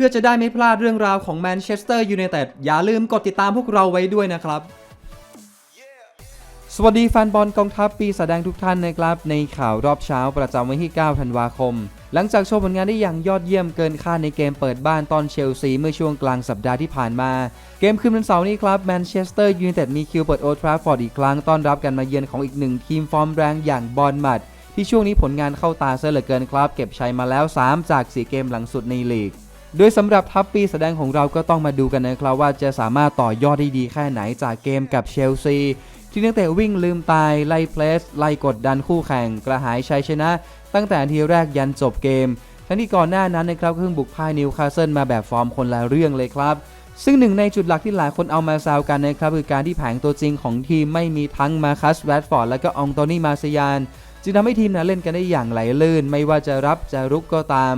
พื่อจะได้ไม่พลาดเรื่องราวของแมนเชสเตอร์ยูไนเต็ดอย่าลืมกดติดตามพวกเราไว้ด้วยนะครับ สวัสดีแฟนบอลกองทัพปีแสดงทุกท่านนะครับ ในข่าวรอบเช้าประจำวันที่ 9 ธันวาคม หลังจากโชว์ผลงานได้อย่างยอดเยี่ยมเกินคาดในเกมเปิดบ้านตอนเชลซีเมื่อช่วงกลางสัปดาห์ที่ผ่านมา เกมคืนวันเสาร์นี้ครับแมนเชสเตอร์ยูไนเต็ดมีคิวเปิดโอทราฟอร์ดอีกครั้งต้อนรับกันมาเยือนของอีกหนึ่งทีมฟอร์มแรงอย่างบอลมัดที่ช่วงนี้ผลงานเข้าตาเสียเหลือเกินครับ เก็บชัยมาแล้ว 3 จาก 4 เกมหลังสุดในลีก โดยสำหรับทัพปีแสดงของเราก็ต้องมาดูกันนะครับว่าจะสามารถต่อยอดได้ดีแค่ไหนจากเกมกับเชลซีที่นักเตะวิ่งลืมตาย ไล่เพลส ไล่กดดันคู่แข่ง กระหายชัยชนะ ตั้งแต่ทีแรกยันจบเกม ทั้งที่ก่อนหน้านั้นนะครับเพิ่งบุกพ่ายนิวคาสเซิลมาแบบฟอร์มคนละเรื่องเลยครับ ซึ่งหนึ่งในจุดหลักที่หลายคนเอามาแซวกันนะครับคือการที่แผงตัวจริงของทีมไม่มีทั้งมาคัสแรดฟอร์ดและก็องโตนี่มาซยาน จึงทำให้ทีมนั้นเล่นกันได้อย่างไหลลื่น ไม่ว่าจะรับจะรุกก็ตาม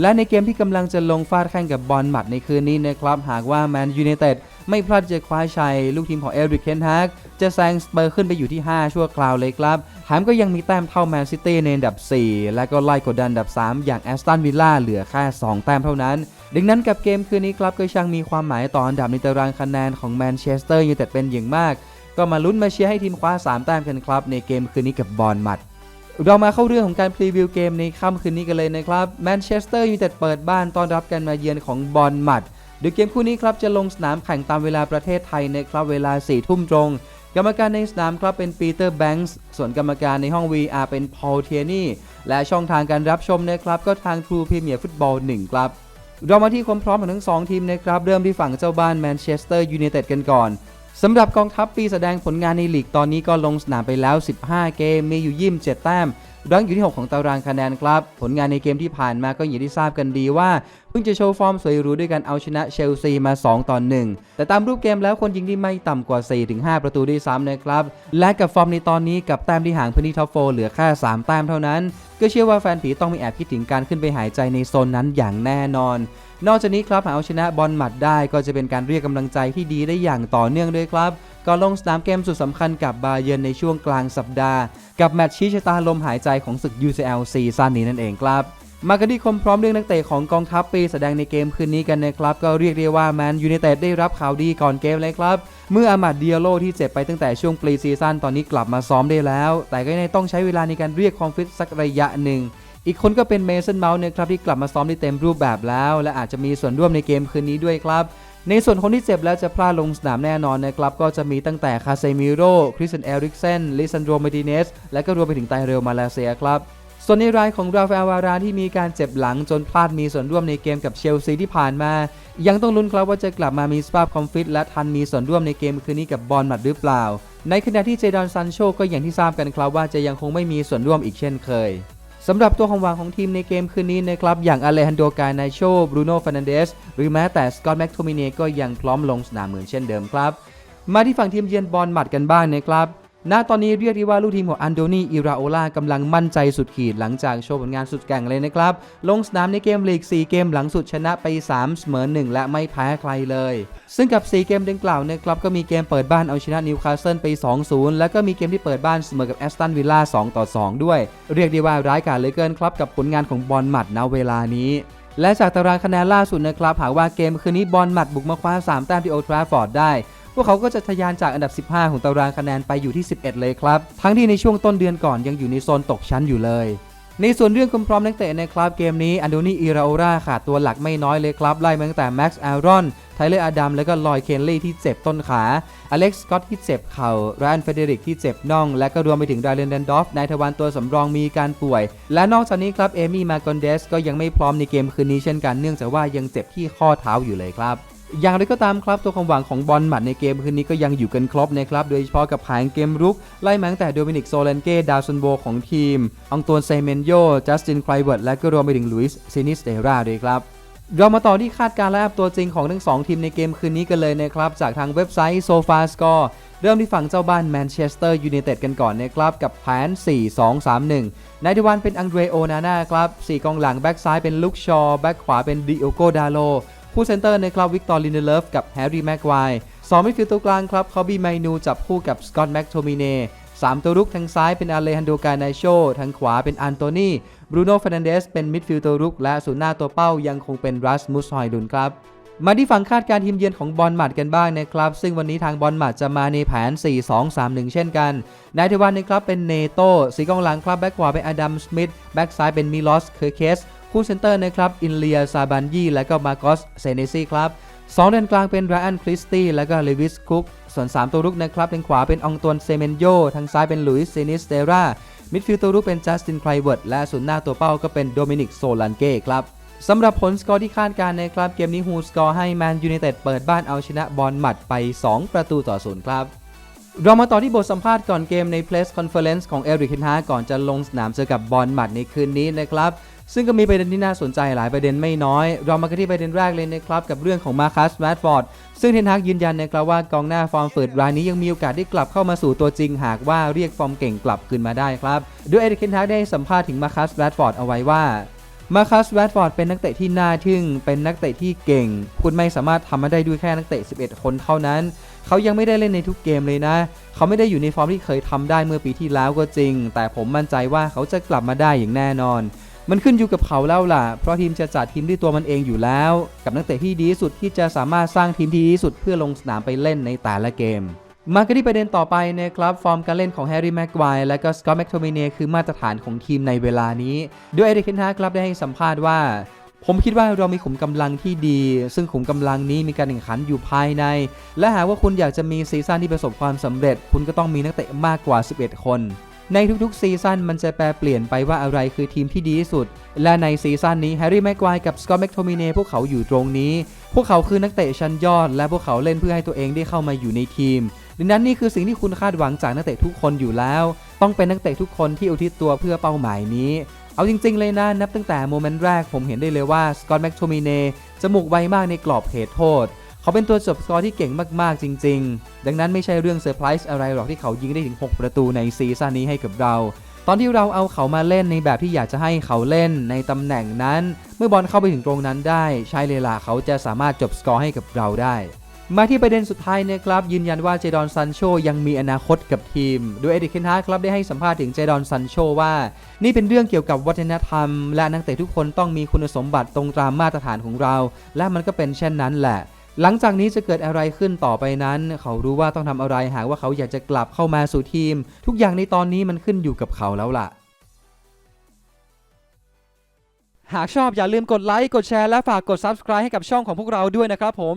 และในเกมที่กำลังจะลงฟาดแข่งกับบอลหมัดในคืนนี้นะครับหากว่าแมนยูไนเต็ดไม่พลาดจะคว้าชัย ลูกทีมของเอริกเคนฮากจะแซงสเปอร์ขึ้นไปอยู่ที่ 5 ชั่วคราวเลยครับแถมก็ยังมีแต้มเท่าแมนซิตี้ในอันดับ 4 และก็ไล่กดดันอันดับ 3 อย่างแอสตันวิลล่าเหลือแค่ 2 แต้มเท่านั้น ดังนั้นกับเกมคืนนี้ครับก็ช่างมีความหมายต่ออันดับในตารางคะแนนของแมนเชสเตอร์ยูไนเต็ดเป็นอย่างมาก ก็มาลุ้นมาเชียร์ให้ทีมคว้า 3 แต้มกันครับในเกมคืนนี้กับบอลหมัด เรามาเข้าเรื่องของการพรีวิวเกมในค่ำคืนนี้กันเลยนะครับแมนเชสเตอร์ยูไนเต็ดเปิดบ้านต้อนรับกันมาเยือนของบอลมัดโดยเกมคู่นี้ครับจะลงสนามแข่งตามเวลาประเทศไทยนะครับเวลา4ทุ่มตรง กรรมการในสนามครับเป็นปีเตอร์แบงค์ส่วนกรรมการในห้อง VR เป็นพอลเทียนี่และช่องทางการรับชมนะครับก็ทาง True Premier Football 1 ครับเรามาที่ความพร้อมของทั้ง 2 ทีมนะครับเริ่มที่ฝั่งเจ้าบ้านแมนเชสเตอร์ยูไนเต็ดกันก่อน สำหรับกองทัพปีแสดงผลงานในลีกตอนนี้ก็ลงสนามไปแล้ว 15 เกม มีอยู่27แต้มรั้งอยู่ที่ 6 ของตารางคะแนนครับ ผลงานในเกมที่ผ่านมาก็อย่างที่ทราบกันดีว่า เพิ่งจะโชว์ฟอร์มสวยหรูด้วยการเอาชนะเชลซีมา 2 ต่อ 1 แต่ตามรูปเกมแล้วคนยิงที่ไม่ต่ำกว่า 4-5 ประตูด้วยซ้ำนะครับ และกับฟอร์มในตอนนี้กับแต้มที่ห่างพื้นที่ท็อปโฟเหลือแค่ 3 แต้มเท่านั้น ก็เชื่อว่าแฟนผีต้องมีแอบคิดถึงการขึ้นไปหายใจในโซนนั้นอย่างแน่นอน นอกจากนี้ครับหากเอาชนะบอลหมัดได้ก็จะเป็นการเรียกกำลังใจที่ดีได้อย่างต่อเนื่องด้วยครับก่อนลงสนามเกมสุดสำคัญกับบาเยนในช่วงกลางสัปดาห์ กับแมตช์ชี้ชะตาลมหายใจของศึก UCL ซีซั่นนี้นั่นเองครับมากันที่ความพร้อมเรื่องนักเตะของกองทัพปีแสดงในเกมคืนนี้กันนะครับ ก็เรียกได้ว่าแมนยูไนเต็ดได้รับข่าวดีก่อนเกมเลยครับ เมื่ออามัดเดียโลที่เจ็บไปตั้งแต่ช่วงปรีซีซั่นตอนนี้กลับมาซ้อมได้แล้ว แต่ก็ยังต้องใช้เวลาในการเรียกความฟิตสักระยะหนึ่ง อีกคนก็เป็นเมสันเมาส์นะครับที่กลับมาซ้อมได้เต็มรูปแบบแล้ว และอาจจะมีส่วนร่วมในเกมคืนนี้ด้วยครับ ในส่วนคนที่เจ็บแล้วจะพลาดลงสนามแน่นอนนะครับ ก็จะมีตั้งแต่คาเซมิโร่คริสเตนเอริกเซนลิซันโดมาติเนส และก็รวมไปถึงไตเรลมาเลเซียครับส่วนในรายของราฟาเอลวารานที่มีการเจ็บหลังจนพลาดมีส่วนร่วมในเกมกับเชลซีที่ผ่านมา ยังต้องลุ้นครับว่าจะกลับมามีสภาพคอมฟิตและทันมีส่วนร่วมในเกมคืนนี้กับบอลหมัดหรือเปล่า ในขณะที่เจดอนซันโชก็อย่างที่ทราบกันครับว่าจะยังคงไม่มีส่วนร่วมอีกเช่นเคย สำหรับตัวของวางของทีมในเกมคืนนี้นะครับ อย่างอเลฮันโดกาไนโชบรูโน่ฟานันเดส หรือแม้แต่สกอตแม็กโทมิเนก็ยังพร้อมลงสนามเหมือนเช่นเดิมครับ มาที่ฝั่งทีมเยือนบอลหมัดกันบ้างนะครับ ณตอนนี้เรียกได้ว่าลูกทีมของอันโดนีอิราโอลากำลังมั่นใจสุดขีดหลังจากโชว์ผลงานสุดแกร่งเลยนะครับ ลงสนามในเกมลีก 4 เกมหลังสุดชนะไป 3 เสมอ 1 และไม่แพ้ใครเลย ซึ่งกับ 4 เกมดังกล่าวนะครับก็มีเกมเปิดบ้านเอาชนะนิวคาสเซิลไป 2-0 แล้วก็มีเกมที่เปิดบ้านเสมอกับแอสตันวิลล่า 2-2 ด้วย เรียกได้ว่าร้ายกาจเหลือเกินครับกับผลงานของบอลหมัดณเวลานี้และจากตารางคะแนนล่าสุดนะครับหากว่าเกมคืนนี้บอลหมัดบุกมาคว้า 3 แต้มที่โอทราฟอร์ดได้ พวกเขาก็จะทะยานจากอันดับ 15 ของตารางคะแนนไปอยู่ที่ 11 เลยครับ ทั้งที่ในช่วงต้นเดือนก่อนยังอยู่ในโซนตกชั้นอยู่เลย ในส่วนเรื่องความพร้อมนักเตะนะครับเกมนี้อันโดนีอิราโอราขาดตัวหลักไม่น้อยเลยครับ ไล่มาตั้งแต่แม็กซ์อารอนไทเลอร์อดัมและก็ลอยเคนลี่ที่เจ็บต้นขา อเล็กซ์สกอตที่เจ็บเข่าไรนเฟเดริกที่เจ็บน่อง และก็รวมไปถึงไรเลนแดนดอฟนายทวารตัวสำรองมีการป่วย และนอกจากนี้ครับเอมี่มากอนเดสก็ยังไม่พร้อมในเกมคืนนี้เช่นกันเนื่องจากว่ายังเจ็บที่ข้อเท้าอยู่เลยครับ อย่างไรก็ตามครับตัวความหวังของบอลหมัดในเกมคืนนี้ก็ยังอยู่กันครบนะครับ โดยเฉพาะกับแผงเกมรุก ไล่มาตั้งแต่โดมินิกโซเลนเก้ดาวซันโบของทีม องตวนเซเมนโย จัสตินไคลเวิร์ดและก็รวมไปถึงลุยส์ซินิสเตราด้วยครับเรามาต่อที่คาดการณ์และอัพตัวจริงของทั้ง 2 ทีมในเกมคืนนี้กันเลยนะครับ จากทางเว็บไซต์ SofaScore เริ่มที่ฝั่งเจ้าบ้านแมนเชสเตอร์ยูไนเต็ดกันก่อนนะครับ กับแผน 4-2-3-1ในที่วันเป็นอังเดรโอนาน่าครับ 4 กองหลังแบ็กซ้ายเป็นลุกชอแบ็กขวาเป็นดิโอโกดาโล คู่เซนเตอร์ในครับวิกตอร์ลินเดเลฟกับแฮร์รี่แม็กไวร์สองมิดฟิลด์ตัวกลางครับคอบี้ไมนูจับคู่กับสกอตแม็กโทมิเน่สามตัวรุกทางซ้ายเป็นอาเลฮันโดกาไนโชทางขวาเป็นอันโตนีบรูโน่ฟ e น n นเดสเป็นมิดฟิลด์ตัวรุก และศูนย์หน้าตัวเป้ายังคงเป็นรัสมุสฮอยลุนครับมาที่ฝั่งคาดการ์ทีมเยือนของบอลหมัดกันบ้างนะครับ ซึ่งวันนี้ทางบอลหมัดจะมาในแผน 4-2-3-1 เช่นกัน นายเทวันนะครับเป็นเนโต้สีกองหลังครับแบ็กขวาเป็นอดัมสมิธแบ็กซ้ายเป็นมิลอสเคอร์เคสคู่เซนเตอร์นะครับอินเลียซาบันยีและก็มาโกสเซเนซีครับสองเดนกลางเป็นไรอันคริสตี้และก็เลวิสคุกส่วน 3 ตัวรุกนะครับทางขวาเป็นองตวนเซเมนโยทางซ้ายเป็นลุยส์เซนิสเตรามิดฟิลด์ตัวรุกเป็นจัสตินไคลเวิร์ดและศูนย์หน้าตัวเป้าก็เป็นโดมินิกโซลันเก้ครับสำหรับผลสกอร์ที่คาดการณ์นะครับ เกมนี้ฮูสกอร์ให้แมนยู i นเต็ดเปิดบ้านเอาชนะบอลหมัดไป 2 ประตูต่อศูนย์ครับ เรามาต่อที่บทสัมภาษณ์ก่อนเกมใน Press Conference ของเอริกเฮนฮาก่อนจะลงสนามเจอกับบอลหมัดในคืนนี้นะครับ ซึ่งก็มีประเด็นที่น่าสนใจหลายประเด็นไม่น้อย เรามากันที่ประเด็นแรกเลยนะครับ กับเรื่องของมาคัสแมดฟอร์ดซึ่งเทนฮากยืนยันนะครับว่ากองหน้าฟอร์มฝืดรายนี้ยังมีโอกาสได้กลับเข้ามาสู่ตัวจริง หากว่าเรียกฟอร์มเก่งกลับคืนมาได้ครับโดยเอริกเฮนฮากได้สัมภาษณ์ถึงมาคัสแมดฟอร์ดเอาไว้ว่ามาคัสแวดฟอร์ดเป็นนักเตะที่น่าทึ่ง เป็นนักเตะที่เก่ง คุณไม่สามารถทำมาได้ด้วยแค่นักเตะ 11 คนเท่านั้น เขายังไม่ได้เล่นในทุกเกมเลยนะ เขาไม่ได้อยู่ในฟอร์มที่เคยทำได้เมื่อปีที่แล้วก็จริง แต่ผมมั่นใจว่าเขาจะกลับมาได้อย่างแน่นอน มันขึ้นอยู่กับเขาแล้วล่ะ เพราะทีมจะจัดทีมด้วยตัวมันเองอยู่แล้ว กับนักเตะที่ดีที่สุดที่จะสามารถสร้างทีมที่ดีที่สุดเพื่อลงสนามไปเล่นในแต่ละเกมมากันที่ประเด็นต่อไปนะครับ ฟอร์มการเล่นของแฮร์รี่แม็กไกวร์และก็สกอตต์แมคโทมิเนคือมาตรฐานของทีมในเวลานี้โดยเอริกเคนฮากครับได้ให้สัมภาษณ์ว่า ผมคิดว่าเรามีขุมกำลังที่ดี ซึ่งขุมกำลังนี้มีการแข่งขันอยู่ภายใน และหากว่าคุณอยากจะมีซีซั่นที่ประสบความสำเร็จ คุณก็ต้องมีนักเตะมากกว่า 11 คน ในทุกๆซีซั่นมันจะแปลเปลี่ยนไปว่าอะไรคือทีมที่ดีที่สุด และในซีซั่นนี้แฮร์รี่แม็กไกวร์กับสกอตต์แมคโทมิเนพวกเขาอยู่ตรงนี้ พวกเขาคือนักเตะชั้นยอด และพวกเขาเล่นเพื่อให้ตัวเองได้เข้ามาอยู่ในทีมดังนั้นนี่คือสิ่งที่คุณคาดหวังจากนักเตะทุกคนอยู่แล้ว ต้องเป็นนักเตะทุกคนที่อุทิศตัวเพื่อเป้าหมายนี้ เอาจริง ๆ เลยนะนับตั้งแต่โมเมนต์แรกผมเห็นได้เลยว่าสกอตต์แมคโทมิเนจมูกไวมากในกรอบเขตโทษ เขาเป็นตัวจบสกอร์ที่เก่งมากๆจริง ๆ ดังนั้นไม่ใช่เรื่องเซอร์ไพรส์อะไรหรอกที่เขายิงได้ถึง 6 ประตูในซีซั่นนี้ให้กับเรา ตอนที่เราเอาเขามาเล่นในแบบที่อยากจะให้เขาเล่นในตำแหน่งนั้น เมื่อบอลเข้าไปถึงตรงนั้นได้ ใช่เลยล่ะเขาจะสามารถจบสกอร์ให้กับเราได้ มาที่ประเด็นสุดท้ายนะครับยืนยันว่าเจดอนซันโชยังมีอนาคตกับทีม โดยเอดิกเคนฮาร์ครับได้ให้สัมภาษณ์ถึงเจดอนซันโชว่า นี่เป็นเรื่องเกี่ยวกับวัฒนธรรม และนักเตะทุกคนต้องมีคุณสมบัติตรงตามมาตรฐานของเรา และมันก็เป็นเช่นนั้นแหละ หลังจากนี้จะเกิดอะไรขึ้นต่อไปนั้น เขารู้ว่าต้องทำอะไรหากว่าเขาอยากจะกลับเข้ามาสู่ทีม ทุกอย่างในตอนนี้มันขึ้นอยู่กับเขาแล้วล่ะหากชอบอย่าลืมกดไลค์กดแชร์และฝากกด Subscribe ให้กับช่องของพวกเราด้วยนะครับผม